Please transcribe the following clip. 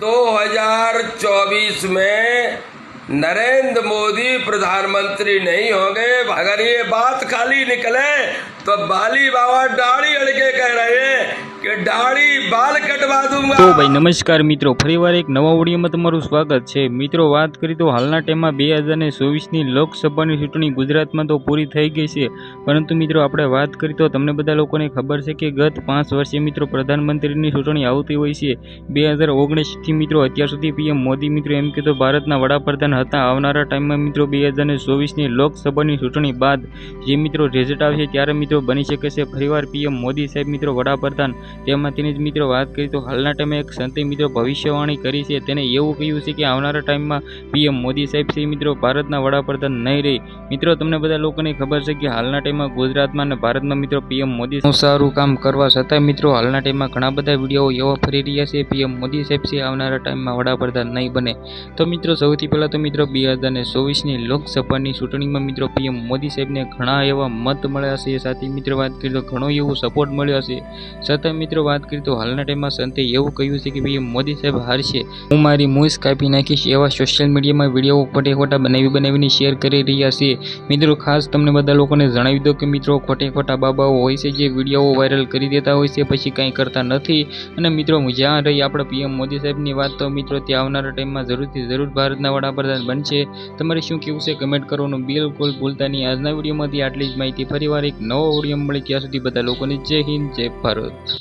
2024 में नरेंद्र मोदी प्रधानमंत्री नहीं होंगे। अगर ये बात खाली निकले तो बाली बाबा दाढ़ी अड़के कह रहे हैं કે તો ભાઈ નમસ્કાર મિત્રો, ફરીવાર એક નવા ઓડિયોમાં તમારું સ્વાગત છે. મિત્રો, વાત કરી તો હાલના ટાઈમમાં બે હજાર ને ચોવીસની લોકસભાની ચૂંટણી ગુજરાતમાં તો પૂરી થઈ ગઈ છે. પરંતુ મિત્રો, આપણે વાત કરી તો તમને બધા લોકોને ખબર છે કે ગત પાંચ વર્ષે મિત્રો પ્રધાનમંત્રીની ચૂંટણી આવતી હોય છે. બે હજાર ઓગણીસથી મિત્રો, અત્યાર સુધી પીએમ મોદી મિત્રો એમ કે તો ભારતના વડાપ્રધાન હતા. આવનારા ટાઈમમાં મિત્રો, બે હજાર ને ચોવીસની લોકસભાની ચૂંટણી બાદ જે મિત્રો રિઝલ્ટ આવશે ત્યારે મિત્રો બની શકે છે. ફરીવાર પીએમ મોદી સાહેબ મિત્રો વડાપ્રધાન તેમાં તેની જ મિત્રો વાત કરી, તો હાલના ટાઈમે એક સંતે મિત્રો ભવિષ્યવાણી કરી છે. તેને એવું કહ્યું છે કે આવનારા ટાઈમમાં પીએમ મોદી સાહેબ સિંહ મિત્રો ભારતના વડાપ્રધાન નહીં રહે. મિત્રો, તમને બધા લોકોને ખબર છે કે હાલના ટાઈમમાં ગુજરાતમાં અને ભારતમાં મિત્રો પીએમ મોદી સારું કામ કરવા છતાં મિત્રો હાલના ટાઈમમાં ઘણા બધા વીડિયો એવા ફરી રહ્યા છે, પીએમ મોદી સાહેબ સિંહ આવનારા ટાઈમમાં વડાપ્રધાન નહીં બને. તો મિત્રો, સૌથી પહેલાં તો મિત્રો બે હજાર ને ચોવીસની લોકસભાની ચૂંટણીમાં મિત્રો પીએમ મોદી સાહેબને ઘણા એવા મત મળ્યા છે. સાથે મિત્રો વાત કરીએ તો ઘણો એવો સપોર્ટ મળ્યો છે. છતાં મિત્રો, વાત કરીએ તો હાલના ટાઈમમાં સંતે એવું કહ્યું છે કે ભાઈ, મોદી સાહેબ હારશે. હું મારી મૂસ કાપી નાખીશ એવા સોશિયલ મીડિયામાં વીડિયો ખોટે ખોટા બનાવી બનાવીને શેર કરી રહ્યા છે. મિત્રો, ખાસ તમને બધા લોકોને જણાવી દો કે મિત્રો, ખોટે ખોટા બાબાઓ હોય છે જે વીડિયો વાયરલ કરી દેતા હોય છે, પછી કંઈ કરતા નથી. અને મિત્રો જ્યાં રહી આપણે પીએમ મોદી સાહેબની વાત તો મિત્રો, ત્યાં આવનારા ટાઈમમાં જરૂરથી જરૂર ભારતના વડાપ્રધાન બનશે. તમારે શું કેવું છે? કમેન્ટ કરવાનું બિલકુલ ભૂલતા નહીં. આજના વિડીયોમાંથી આટલી જ માહિતી. ફરીવાર એક નવો વીડિયો મળે ત્યાં સુધી બધા લોકોને જય હિન્દ, જય ભારત.